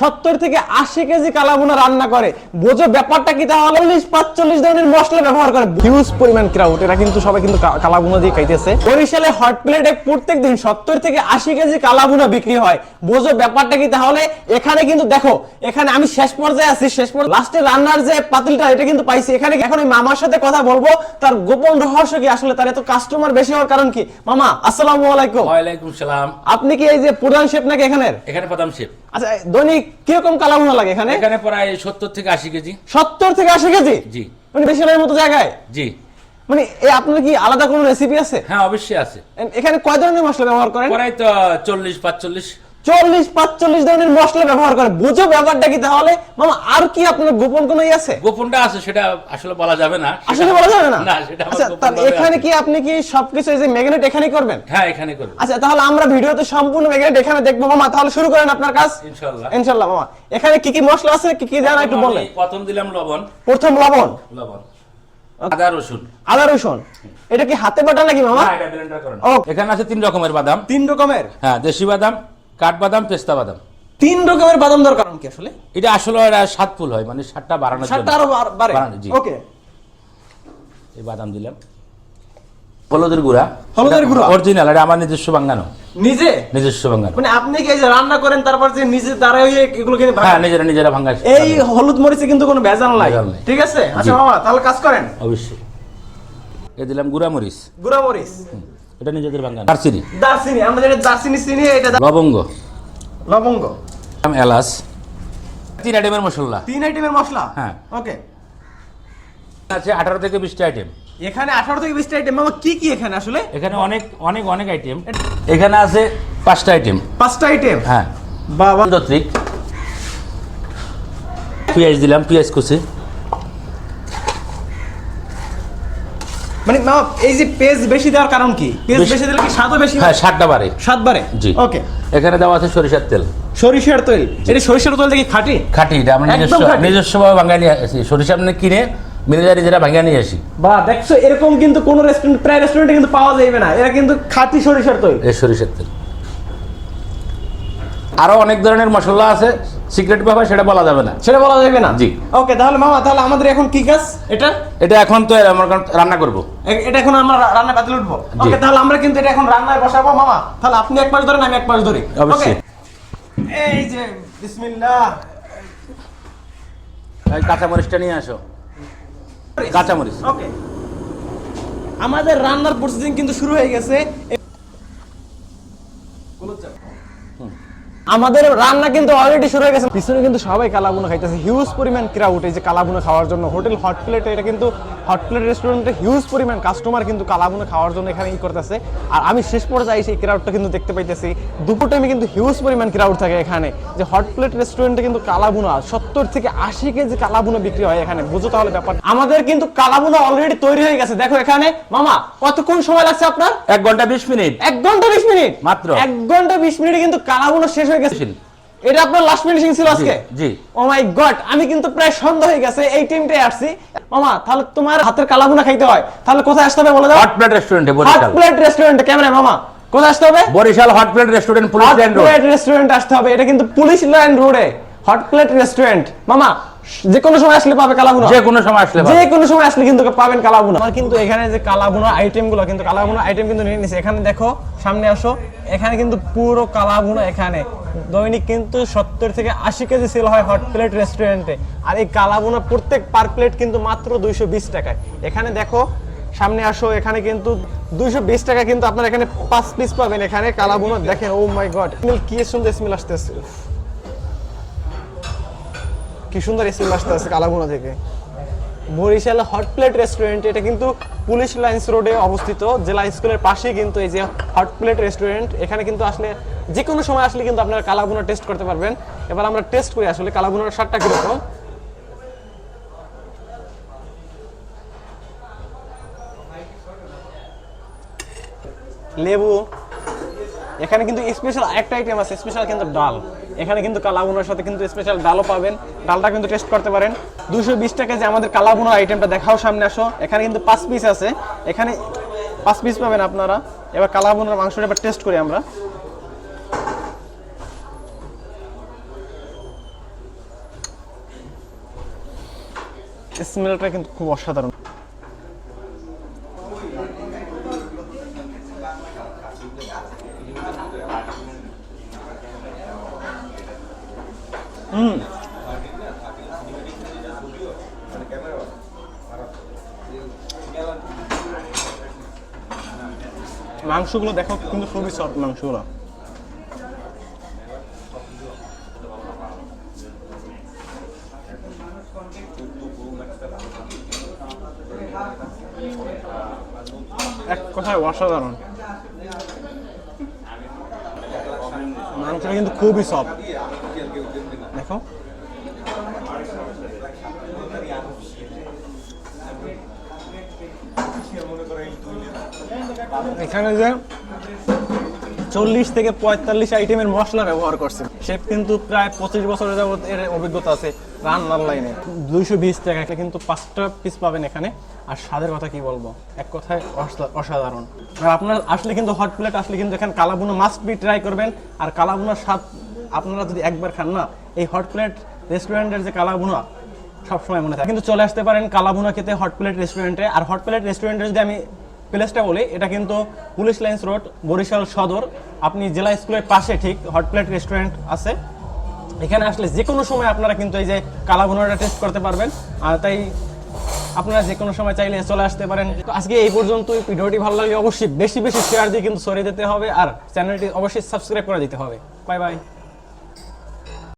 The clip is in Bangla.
সত্তর থেকে আশি কেজি কালাভুনা রান্না করে। বোঝো ব্যাপারটা কি? তাহলে চল্লিশ পাঁচচল্লিশ ধরনের মশলা ব্যবহার করে। হিউজ পরিমাণ ক্রাউড এরা কিন্তু সবাই কিন্তু কা- কালাভুনা দিয়ে খাইতেছে। বরিশালে হট প্লেটে প্রত্যেক দিন সত্তর থেকে আশি কেজি কালাভুনা বিক্রি হয়। বোঝো ব্যাপারটা কি? তাহলে এখানে কিন্তু দেখো এখানে আমি শেষ পর্যায়ে আছি শেষ পর্যায়ে লাস্টে রান্নার যে পাতিলটা এটা কিন্তু পাইছি। এখানে এখন এই মামার সাথে কথা বলব? তার গোপন রহস্য কি আসলে? তার এত কাস্টমার বেশি হওয়ার কারণ কি? মামা আসসালামু আলাইকুম। ওয়ালাইকুম সালাম। আপনি কি এই যে প্রধান শেফ নাকি এখানের? এখানে প্রধান শেপ আচ্ছা দৈনিক কীরকম কালাভুনা লাগে এখানে? এখানে প্রায় সত্তর থেকে আশি কেজি। সত্তর থেকে আশি কেজি? জি। মানে বেশি বেশিরভাগের মতো জায়গায়? জি। মানে এই আপনার কি আলাদা কোনো রেসিপি আছে? হ্যাঁ অবশ্যই আছে। এখানে কয় ধরনের মশলা ব্যবহার করেন? প্রায় তো চল্লিশ পাঁচচল্লিশ। চল্লিশ পাঁচচল্লিশ ধরনের মশলা ব্যবহার করেন বুঝো ব্যাপারটা কি তাহলে? মামা আর কি আপনার গোপন কোনো আছে? গোপনটা আছে সেটা আসলে বলা যাবে না। আসলে বলা যাবে না? আচ্ছা এখানে কি আপনি কি সবকিছু এই যে ম্যাগনেট করবেন? হ্যাঁ এখানে করব। আচ্ছা তাহলে আমরা ভিডিওতে সম্পূর্ণ ম্যাগনেট এখানে দেখব। মামা তাহলে শুরু করেন আপনার কাজ। মামা। এখানে কি কি মশলা আছে কি কি জানা একটু বললেন আমি প্রথম দিলাম লবণ। প্রথম লবণ? লবণ। আদা রসুন। আদা রসুন। এটা কি হাতে বাটা নাকি মামা? এটা blender করেন। এখানে আছে তিন রকমের বাদাম। তিন রকমের? হ্যাঁ দেশি বাদাম কাঠবাদাম পেস্তা বাদাম। তিন রকমের বাদাম দরকার কি আসলে? এটা আসলে এরা সাত ফুল হয় মানে সাতটা বাড়ানোর সাতটা আরও বাড়ে? বাড়ানো, জি। ওকে। এই বাদাম দিলাম। হলুদের গুঁড়া। হলুদের গুঁড়া? অরিজিনাল এটা আমার নিজস্ব বাঙ্গানো। নিজে? নিজস্ব বাঙ্গানো। মানে আপনি কি যে রান্না করেন তারপর যে নিজে দাঁড়ায় হয়ে এগুলো কিনে? হ্যাঁ নিজেরা নিজেরা ভাঙ্গা এই হলুদ মরিচে কিন্তু কোনো ভেজাল নাই। ঠিক আছে? আচ্ছা। মামা তাহলে কাজ করেন। অবশ্যই। এ দিলাম গুঁড়া মরিচ। গুঁড়া মরিচ। এটা নিজেদের বাঙ্গানো দারচিনি। দারচিনি আমরা যেটা দারচিনি চিনি এটা লবঙ্গ। লবঙ্গ। দিলাম এলাচ। তিন আইটেমের মশলা। তিন আইটেমের মশলা? হ্যাঁ। ওকে। আছে আঠারো থেকে বিশটা আইটেম। এখানে আঠারো থেকে বিশটা আইটেম। মামা কি কি এখানে আসলে? এখানে অনেক অনেক অনেক আইটেম। এখানে আছে পাঁচটা আইটেম। পাঁচটা আইটেম? হ্যাঁ। বাবা। দত্রিক পেঁয়াজ দিলাম পেঁয়াজ কুচি। মানে মামা এই যে পেজ বেশি দেওয়ার কারণ কি? পেজ বেশি- দিলে কি স্বাদও বেশি হ্যাঁ? সাতটা বারে বাড়ে। জি। ওকে। এখানে দেওয়া আছে সরিষার তেল। সরিষার তেল? এটা সরিষার তেল দেখি খাঁটি? খাঁটি এটা আমরা নিজস্ব নিজস্ব ভাবে নিজস্বভাবে আছি আসি। সরিষা মানে কিনে মিলিটারি যেটা ভাঙ্গা নিয়ে আসি। বা দেখছ এরকম কিন্তু কোন রেস্টুরেন্ট প্রায় রেস্টুরেন্টে কিন্তু পাওয়া যাবে না। এরা কিন্তু খাঁটি সরিষার তেল। এই সরিষার তেল। আরও অনেক ধরনের মশলা আছে সিক্রেট ব্যাপার সেটা বলা যাবে না। সেটা বলা যাবে না? জি। ওকে তাহলে মামা তাহলে আমাদের এখন কি কাজ? এটা? এটা এখন তো আমার রান্না করব। এটা এখন আমরা রা- রান্নায় বাতিল উঠবো। ওকে তাহলে আমরা কিন্তু এটা এখন রান্নায় বসাবো মামা। তাহলে আপনি এক মাস ধরেন আমি এক মাস ধরি। অবশ্যই। এই যে বিসমিল্লাহ। এই কাঁচামরিচটা নিয়ে আসো। কাঁচামরিচ। ওকে আমাদের রান্নার প্রসেসিং কিন্তু শুরু হয়ে গেছে। আমাদের রান্না কিন্তু অলরেডি শুরু হয়ে গেছে। পিছনে কিন্তু সবাই কালাবুনা খাইতেছে। হিউজ পরিমাণ ক্রাউড এই যে কালাবুনা খাওয়ার জন্য। হোটেল হট প্লেট এটা কিন্তু হট প্লেট রেস্টুরেন্টে হিউজ পরিমাণ কাস্টমার কিন্তু কালাবুনা খাওয়ার জন্য এখানে ই করতেছে। আর আমি শেষ পর্যায়ে সেই ক্রাউডটা কিন্তু দেখতে পাইতেছি। দুপুর টাইমে কিন্তু হিউজ পরিমাণ ক্রাউড থাকে এখানে। যে হট প্লেট রেস্টুরেন্টে কিন্তু কালাবুনা সত্তর থেকে আশি কেজি কালাবুনা বিক্রি হয় এখানে। বুঝো তাহলে ব্যাপার। আমাদের কিন্তু কালাবুনা অলরেডি তৈরি হয়ে গেছে। দেখো এখানে মামা কতক্ষণ সময় লাগছে আপনার? এক ঘণ্টা বিশ মিনিট। এক ঘণ্টা বিশ মিনিট? মাত্র। এক ঘণ্টা বিশ মিনিটে কিন্তু কালাবুনো শেষ হয়ে গেছে। এটা আপনার লাস্ট ফিনিশিং ছিল আজকে? জি। ও মাই গড আমি কিন্তু প্রায় সন্ধ্যা হয়ে গেছে এই টিমটাই আসছি। মামা তাহলে তোমার হাতের খাইতে হয়। তাহলে কোথায় আসতে হবে বলে দাও? হট প্লেট রেস্টুরেন্টে হট প্লেট রেস্টুরেন্ট ক্যামেরা মামা কোথায় আসতে হবে? Barishal hot plate restaurant police line road plate restaurant আসতে হবে এটা কিন্তু পুলিশ লাইন রোডে হট প্লেট রেস্টুরেন্ট মামা যে কোনো সময় আসলে পাবে যে কোনো সময় আসলে যে কোনো সময় আসলে কিন্তু পাবেন কালাবুনা আমার কিন্তু এখানে যে কালাবুনা আইটেমগুলো কিন্তু কালাবুনা আইটেম কিন্তু নিয়ে নিছে। এখানে দেখো সামনে আসো এখানে কিন্তু পুরো কালাবুনা এখানে। দৈনিক কিন্তু সত্তর থেকে আশি কেজি সেল হয় হট প্লেট রেস্টুরেন্টে। আর এই কালাবুনা প্রত্যেক পার প্লেট কিন্তু মাত্র দুইশো বিশ টাকায়। এখানে দেখো, সামনে আসো, এখানে কিন্তু দুইশো বিশ টাকা কিন্তু আপনার এখানে পাঁচ পিস পাবেন এখানে কালাবোনা দেখেন ও মাই গড স্মেল কি সুন্দর স্মেল আসতেছে। কি সুন্দর স্মেল আসতেছে কালাবোনা থেকে। বরিশাল হট প্লেট রেস্টুরেন্ট এটা কিন্তু পুলিশ লাইন্স রোডে অবস্থিত। জেলা স্কুলের পাশেই কিন্তু এই যে হট প্লেট রেস্টুরেন্ট, এখানে কিন্তু আসলে যে কোনো সময় আসলে কিন্তু আপনারা কালাবুনা টেস্ট করতে পারবেন। এবার আমরা টেস্ট করি আসলে কালাবুনার স্বাদটা কীরকম। লেবু, এখানে কিন্তু স্পেশাল একটা আইটেম আছে স্পেশাল কিন্তু ডাল। এখানে কিন্তু কালাবুনার সাথে কিন্তু স্পেশাল ডালও পাবেন। ডালটা কিন্তু টেস্ট করতে পারেন। দুশো বিশ টাকা যে আমাদের কালাবুনার আইটেমটা দেখাও সামনে আসো। এখানে কিন্তু পাঁচ পিস আছে। এখানে পাঁচ পিস পাবেন আপনারা। এবার কালাবুনার মাংসটা এবার টেস্ট করি আমরা। স্মেলটা কিন্তু খুব অসাধারণ। মাংসগুলো দেখো কিন্তু খুবই সফট মাংসগুলো। এক কথায় অসাধারণ। মাংসটা কিন্তু খুবই সফট দেখো। এখানে যে চল্লিশ থেকে পঁয়তাল্লিশ আইটেমের মশলা ব্যবহার করছে। শেফ কিন্তু প্রায় পঁচিশ বছরের যাবত এর অভিজ্ঞতা আছে রান্নার লাইনে। দুইশো বিশ টাকা কিন্তু পাঁচটা পিস পাবেন এখানে। আর স্বাদের কথা কি বলব? এক কথায় অসাধারণ। আর আপনার আসলে কিন্তু হট প্লেট আসলে কিন্তু এখানে কালাবুনো মাস্ট বি ট্রাই করবেন। আর কালাবুনার স্বাদ আপনারা যদি একবার খান না, এই হট প্লেট রেস্টুরেন্টের যে কালাবুনা, সবসময় মনে থাকে। কিন্তু চলে আসতে পারেন কালাবুনা খেতে হট প্লেট রেস্টুরেন্টে আর হট প্লেট রেস্টুরেন্টে যদি আমি প্লেসটা বলি, এটা কিন্তু পুলিশ লাইন্স রোড বরিশাল সদর। আপনি জেলা স্কুলের পাশে ঠিক হট প্লেট রেস্টুরেন্ট আছে। এখানে আসলে যে কোনো সময় আপনারা কিন্তু এই যে কালাবুনাটা টেস্ট করতে পারবেন। আর তাই আপনারা যে কোনো সময় চাইলে চলে আসতে পারেন। আজকে এই পর্যন্তই। ভিডিওটি ভালো লাগলে অবশ্যই বেশি বেশি শেয়ার দিয়ে কিন্তু সরিয়ে দিতে হবে। আর চ্যানেলটি অবশ্যই সাবস্ক্রাইব করে দিতে হবে। Bye bye